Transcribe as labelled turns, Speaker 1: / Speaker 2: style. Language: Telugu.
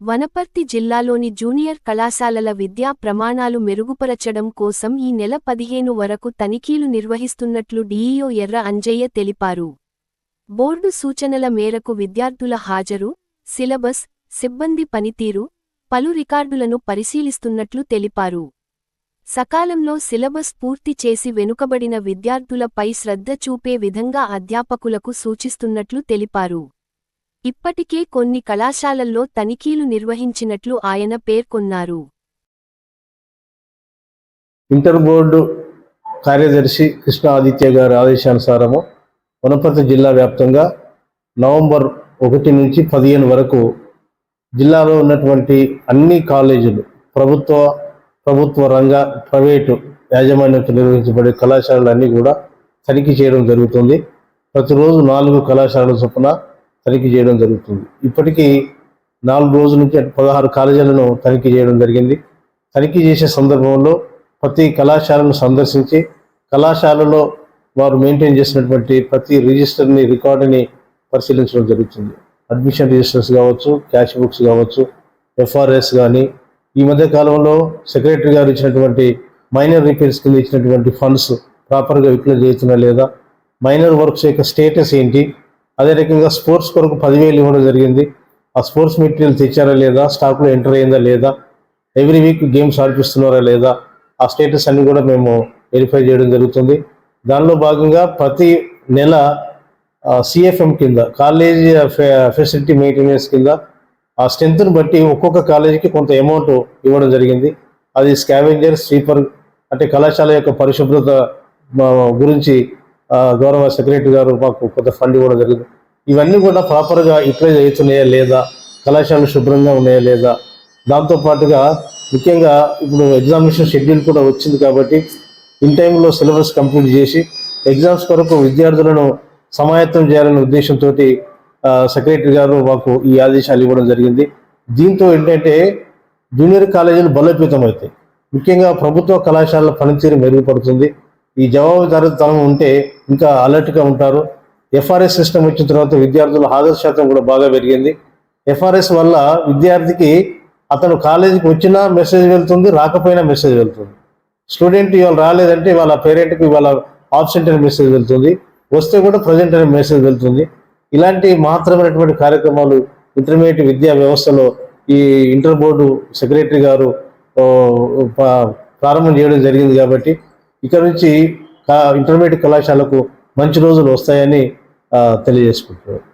Speaker 1: వనపర్తి జిల్లాలోని జూనియర్ కళాశాలల విద్యా ప్రమాణాలు మెరుగుపరచడం కోసం ఈ నెల పదిహేను వరకు తనిఖీలు నిర్వహిస్తున్నట్లు డీఈఓ ఎర్ర అంజయ్య తెలిపారు. బోర్డు సూచనల మేరకు విద్యార్థుల హాజరు సిలబస్ సిబ్బంది పనితీరు పలు రికార్డులను పరిశీలిస్తున్నట్లు తెలిపారు. సకాలంలో సిలబస్ పూర్తి చేసి వెనుకబడిన విద్యార్థులపై శ్రద్ధ చూపే విధంగా అధ్యాపకులకు సూచిస్తున్నట్లు తెలిపారు. ఇప్పటికే కొన్ని కళాశాలల్లో తనిఖీలు నిర్వహించినట్లు ఆయన పేర్కొన్నారు.
Speaker 2: ఇంటర్ బోర్డు కార్యదర్శి కృష్ణ ఆదిత్య గారి ఆదేశానుసారము వనపర్తి జిల్లా వ్యాప్తంగా నవంబర్ ఒకటి నుంచి పదిహేను వరకు జిల్లాలో ఉన్నటువంటి అన్ని కాలేజీలు ప్రభుత్వ ప్రభుత్వ రంగ ప్రైవేటు యాజమాన్యంతో నిర్వహించబడే కళాశాలలన్నీ కూడా తనిఖీ చేయడం జరుగుతుంది. ప్రతిరోజు నాలుగు కళాశాలల చొప్పున తనిఖీ చేయడం జరుగుతుంది. ఇప్పటికీ నాలుగు రోజుల నుంచి పదహారు కాలేజీలను తనిఖీ చేయడం జరిగింది. తనిఖీ చేసే సందర్భంలో ప్రతి కళాశాలను సందర్శించి కళాశాలలో వారు మెయింటైన్ చేసినటువంటి ప్రతి రిజిస్టర్ని రికార్డుని పరిశీలించడం జరుగుతుంది. అడ్మిషన్ రిజిస్టర్స్ కావచ్చు క్యాష్ బుక్స్ కావచ్చు ఎఫ్ఆర్ఎస్ కానీ ఈ మధ్య కాలంలో సెక్రటరీ గారు ఇచ్చినటువంటి మైనర్ రిపేర్స్ కింద ఇచ్చినటువంటి ఫండ్స్ ప్రాపర్గా విడుదల చేస్తున్నా లేదా? మైనర్ వర్క్స్ యొక్క స్టేటస్ ఏంటి? అదే రకంగా స్పోర్ట్స్ కొరకు పదివేలు ఇవ్వడం జరిగింది. ఆ స్పోర్ట్స్ మెటీరియల్ తెచ్చారా లేదా? స్టాక్లో ఎంటర్ అయిందా లేదా? ఎవ్రీ వీక్ గేమ్స్ ఆడిపిస్తున్నారా లేదా? ఆ స్టేటస్ అన్ని కూడా మేము వెరిఫై చేయడం జరుగుతుంది. దానిలో భాగంగా ప్రతి నెల సిఎఫ్ఎం కింద కాలేజ్ ఫెసిలిటీ మెయింటెనెన్స్ కింద ఆ స్ట్రెంత్ని బట్టి ఒక్కొక్క కాలేజీకి కొంత అమౌంట్ ఇవ్వడం జరిగింది. అది స్కావెంజర్ స్వీపర్ అంటే కళాశాల యొక్క పరిశుభ్రత గురించి గౌరవ సెక్రటరీ గారు మాకు కొంత ఫండ్ ఇవ్వడం జరిగింది. ఇవన్నీ కూడా ప్రాపర్గా ఇట్లా అవుతున్నాయా లేదా? కళాశాలలు శుభ్రంగా ఉన్నాయా లేదా? దాంతో పాటుగా ముఖ్యంగా ఇప్పుడు ఎగ్జామినేషన్ షెడ్యూల్ కూడా వచ్చింది కాబట్టి ఇన్ టైంలో సిలబస్ కంప్లీట్ చేసి ఎగ్జామ్స్ కొరకు విద్యార్థులను సమాయత్తం చేయాలనే ఉద్దేశంతో సెక్రటరీ గారు మాకు ఈ ఆదేశాలు ఇవ్వడం జరిగింది. దీంతో ఏంటంటే జూనియర్ కాలేజీలు బలోపేతం అవుతాయి ముఖ్యంగా ప్రభుత్వ కళాశాలల పనితీరు మెరుగుపడుతుంది. ఈ జవాబుదారుతనం ఉంటే ఇంకా అలర్ట్గా ఉంటారు. ఎఫ్ఆర్ఎస్ సిస్టమ్ వచ్చిన తర్వాత విద్యార్థుల హాజరు శాతం కూడా బాగా పెరిగింది. ఎఫ్ఆర్ఎస్ వల్ల విద్యార్థికి అతను కాలేజీకి వచ్చినా మెసేజ్ వెళ్తుంది రాకపోయినా మెసేజ్ వెళ్తుంది. స్టూడెంట్ ఇవాళ రాలేదంటే వాళ్ళ పేరెంట్కి ఇవాళ ఆబ్సెంట్ అనే మెసేజ్ వెళ్తుంది. వస్తే కూడా ప్రజెంట్ అనే మెసేజ్ వెళ్తుంది. ఇలాంటి మాత్రమైనటువంటి కార్యక్రమాలు ఇంటర్మీడియట్ విద్యా వ్యవస్థలో ఈ ఇంటర్ బోర్డు సెక్రటరీ గారు ప్రారంభం చేయడం జరిగింది కాబట్టి ఇక్కడ నుంచి ఇంటర్మీడియట్ కళాశాలకు మంచి రోజులు వస్తాయని తెలియజేసుకుంటున్నాను.